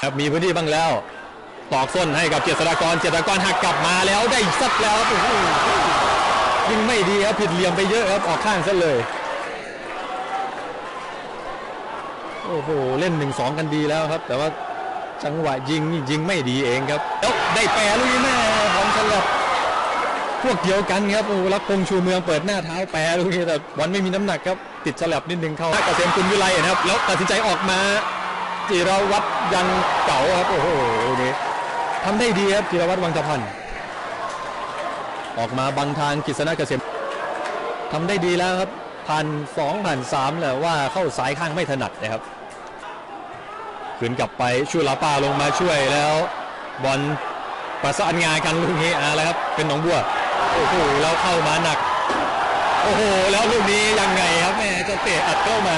ครับมีพื้นที่บ้างแล้ว ตอกส้นให้กับเจษฎากรเจษฎากรหักกลับมาแล้วได้ซัดแล้วครับยิงไม่ดีครับผิดเหลี่ยมไปเยอะครับออกข้างซะเลย โอ้โหเล่นหนึ่งสองกันดีแล้วครับ แต่ว่าจังหวะยิงนี่ยิงไม่ดีเองครับแล้วได้แปรลุยแม่ของฉลับพวกเดียวกันครับโอ้รักพงชูเมืองเปิดหน้าเท้าแปรลุยแต่บอลไม่มีน้ำหนักครับติดฉลับนิดนึงเข้าเกษมกุลวิไลนะครับแล้วตัดสินใจออกมา จิรวัตรยังเก่าครับโอ้โหนี่ทำได้ดีครับจิรวัตรวังตะพันธ์ออกมาบังทางกิษณะเกษมทำได้ดีแล้วครับผ่านสองผ่านสามแหละว่าเข้าสายข้างไม่ถนัดนะครับขืนกลับไปช่วยลาป้าลงมาช่วยแล้วบอลประสานงานกันลูกนี้อ่าแล้วครับเป็นหนองบัวโอ้โหแล้วเข้ามาหนัก โอ้โหแล้วลูกนี้ยังไงครับแม่จะเตะอัดเข้ามา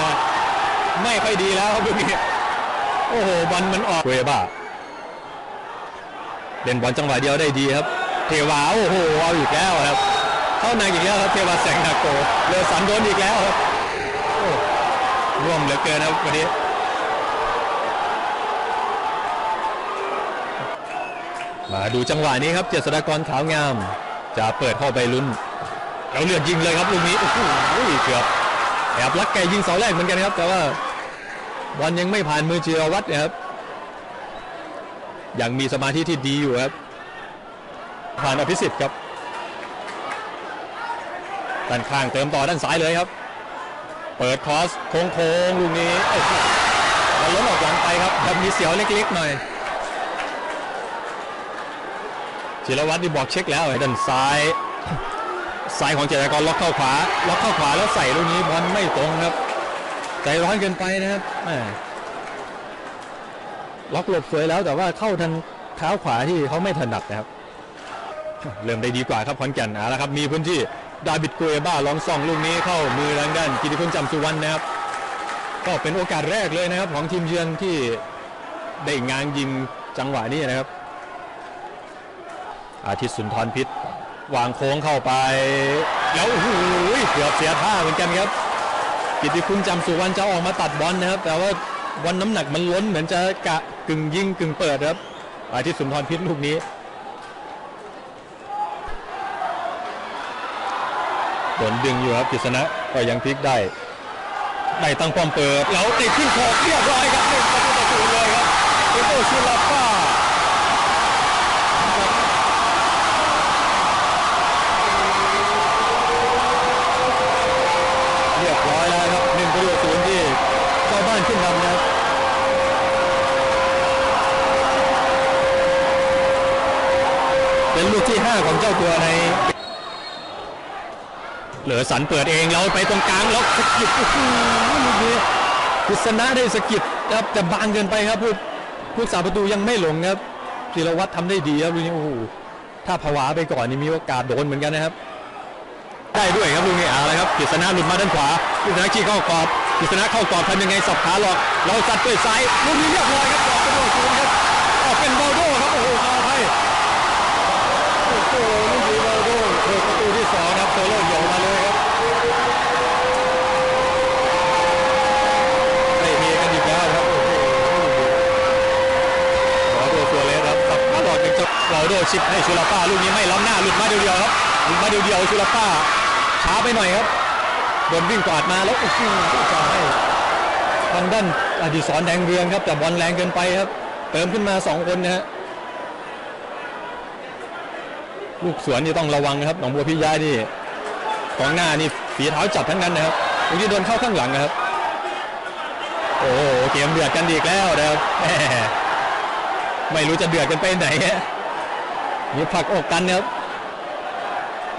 ไม่ค่อยดีแล้วครับลูกนี้ โอ้โหบอลมันออกเวบ้าเล่นบอลจังหวะเดียวได้ดีครับ เทวาโอ้โหเอาอีกแล้วครับ เข้าในอีกแล้วครับเทวาแสงนาโกเลอสันโดนอีกแล้วครับร่วมเหลือเกินครับวันนี้มาดูจังหวะนี้ครับเจษฎากรขาวงาม จะเปิดเข้าไปลุ้นแล้วเลือดยิงเลยครับลูกนี้โอ้โหเกือบแอบลักแกยิงเสาแรกเหมือนกันครับ แต่ว่า บอลยังไม่ผ่านมือจิรวัตรนะครับยังมีสมาธิที่ดีอยู่ครับ ผ่านอภิสิทธิ์ครับด้านข้างเติมต่อด้านซ้ายเลยครับ เปิดคอสโค้งโค้งๆลูกนี้บอลล้นออกหลังไปครับแบบมีเสียวเล็กๆหน่อยจิรวัตรนี่บอกเช็คแล้วด้านซ้ายซ้ายของเจตกรล็อกเข้าขวาล็อกเข้าขวาแล้วใส่ลูกนี้บอลไม่ตรงครับ ใจร้อนเกินไปนะครับล็อกหลบสวยแล้วแต่ว่าเข้าทางเท้าขวาที่เขาไม่ถนัดนะครับ เริ่มได้ดีกว่าครับขอนแก่นเอาละครับ มีพื้นที่ดาบิดกุเอบ้าลองส่องลูกนี้เข้ามือทางด้านกิติพงษ์จำสุวรรณนะครับ ก็เป็นโอกาสแรกเลยนะครับ ของทีมเยือนที่ได้งานยิงจังหวะนี้นะครับ อาทิตย์สุนทรพิษวางโค้งเข้าไป แล้วโอ้โหเกือบเสียท่าเหมือนกันครับ กิติคุณจำสุวรรณจะออกมาตัดบอลนะครับ แต่ว่าบอลน้ำหนักมันล้นเหมือนจะกะกึ่งยิงกึ่งเปิดครับอาทิตย์สุนทรพิษลูกนี้โดนดึงอยู่ครับกฤษณะก็ยังพลิกได้ได้ตั้งป้อมเปิด แล้วติดขึ้นโขกเรียบร้อยครับหนึ่งประตูต่อศูนย์เลยครับเอโตชิลาป้าเรียบร้อย เป็นลูกที่5ของเจ้าตัวใน เหลือสันเปิดเองแล้วไปตรงกลางแล้วสกิดโอ้โหลูกนี้กฤษณะได้สกิดครับแต่บางเกินไปครับผู้ผู้สาประตูยังไม่หลงครับธีรวัตรทำได้ดีครับลูกนี้โอ้โหถ้าผวาไปก่อนนี่มีโอกาสโดนเหมือนกันนะครับ ได้ด้วยครับลูกนี้เอาละครับกฤษณะหลุดมาด้านขวากฤษณะขี้เข้ากรอบกฤษณะเข้ากรอบทำยังไงสับขาหลอก เราสัดด้วยซ้ายลูกนี้เรียบร้อยครับกรอบเป็นโดศูนย์ครับออกเป็นโบโดครับโอ้โหขออภัย โอ้โหลูกนี้เราโดนเปิดประตูที่สองครับโซโล่โยงมาเลยครับได้เฮกันอีกแล้วครับโอ้โหเราโดตัวเลสครับตัดมาหลอดยังจะเราโดชิปให้ชูลาป้าลูกนี้ไม่ล้ำหน้าหลุดมาเดียวๆครับหลุดมาเดียวๆชูลาป้าช้าไปหน่อยครับโดนวิ่งกวาดมาแล้วโอ้โหจะให้ทางด้านอดีศรแดงเรืองครับ แต่บอลแรงเกินไปครับ เติมขึ้นมาสองคนนะฮะ ลูกสวนนี่ต้องระวังนะครับหนองบัวพิยานี่กองหน้านี่ฝีเท้าจับทั้งนั้นนะครับลูกที่โดนเข้าข้างหลังนะครับ โอ้โหเกมเดือดกันอีกแล้วนะครับไม่รู้จะเดือดกันไปไหนฮะมีผลักอกกันนะครับ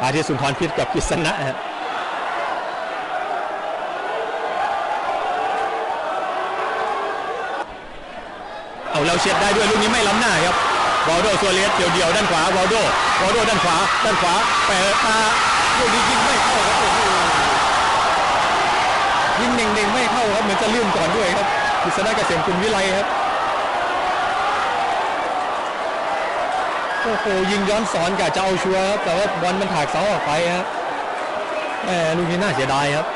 อาทิตย์สุนทรพิษกับกฤษณะฮะเอาเราเช็ดได้ด้วยลูกนี้ไม่ล้ำหน้าครับ วอลโดซัวเรสเดี่ยวๆด้านขวาวอลโดวอลโดด้านขวา ด้านขวาเปิดมาลูกนี้ยิงไม่เข้าครับโอ้โหยิงเน่งๆไม่เข้าครับเหมือนจะลื่นก่อนด้วยครับกฤษณะเกษมคุณวิไลครับโอ้โหยิงย้อนสอนกะจะเอาชัวร์ครับแต่ว่าบอลมันถากเสาออกไปครับแหมลูกนี้น่าเสียดายครับ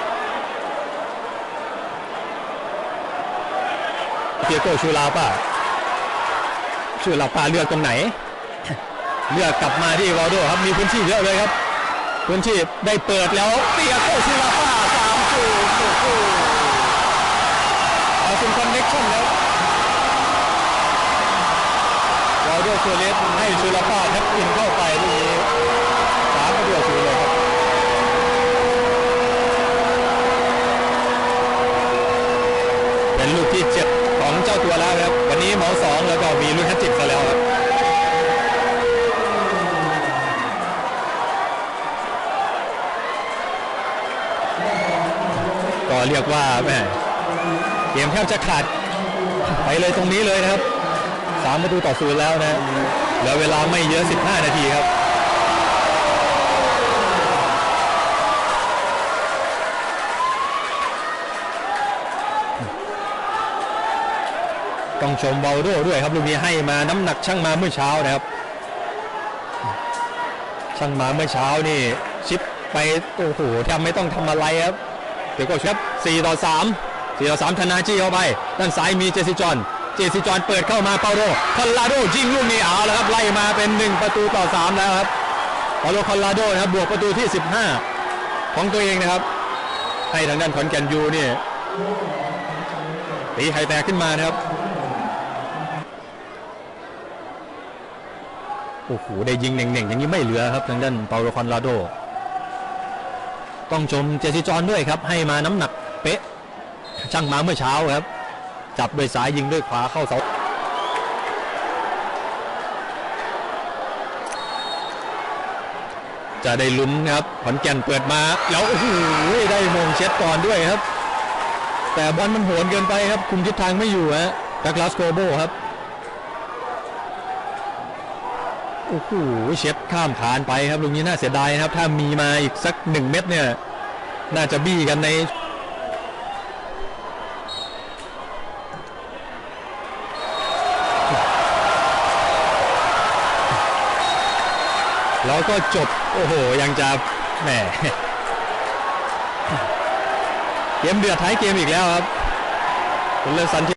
เปียโกชูลาป้า ชื่อลาปาเลือกตรงไหน เลือกกลับมาที่วอลโดครับมีพื้นที่เยอะเลยครับพื้นที่ได้เปิดแล้วเตียโกชิลาปาสามศูนย์โอ้โหเอาเป็นคอนเน็กชั่นแล้ววอลโดเฟเรสให้ชิลาปาทับอินเข้าไปลูกนี้สามประตูต่อศูเลยครับเป็นลูกที่เจ็ดของเจ้าตัวแล้วครับ วันนี้เหมาสองแล้วก็มีลุ้นแฮตติกซะแล้วครับก็เรียกว่าแม่เกมแทบจะขาดไปเลยตรงนี้เลยนะครับสามประตูต่อศูนย์แล้วนะเหลือเวลาไม่เยอะ 15 นาทีครับ ต้อง ชมเบาโดด้วยครับลูกนี้ให้มาน้ำหนักช่างมาเมื่อเช้านะครับ ช่างมาเมื่อเช้านี่ชิปไปโอ้โหแทบไม่ต้องทำอะไรครับเดี๋ยวก็ครับ4ต่อ3 4ต่อ3ธนาจี้เข้าไป ด้านซ้ายมีเจสซิจอน เจสซิจอนเปิดเข้ามาเปาโดคอนลาโดยิงลูกนี้เอาแล้วครับไล่มาเป็น 1 ประตูต่อ 3 แล้วครับเปาโดคอนลาโดนะครับบวกประตูที่ 15 ของตัวเองนะครับ ให้ทางด้านขอนแก่นยูนี่ตีไข่แตกขึ้นมานะครับ โอ้โหได้ยิงเน่งๆอย่างนี้ไม่เหลือครับทางด้านเปาโลคอนลาโด ต้องชมเจสซิจอนด้วยครับ ให้มาน้ำหนักเป๊ะช่างมาเมื่อเช้าครับ จับด้วยสายยิงด้วยขวาเข้าเสาจะได้ลุ้นครับขอนแก่นเปิดมา แล้วโอ้โหได้มงเช็ดก่อนด้วยครับ แต่บอลมันโหนเกินไปครับ คุมทิศทางไม่อยู่ฮะดักลาสโกโบครับ โอ้โหเช็ดข้ามฐานไปครับลูกนี้น่าเสียดายนะครับ ถ้ามีมาอีกสักหนึ่งเม็ดเนี่ย น่าจะบี้กันในแล้วก็จบ โอ้โห ยังจะแหมเกมเดือดท้ายเกมอีกแล้วครับคุณเลสันที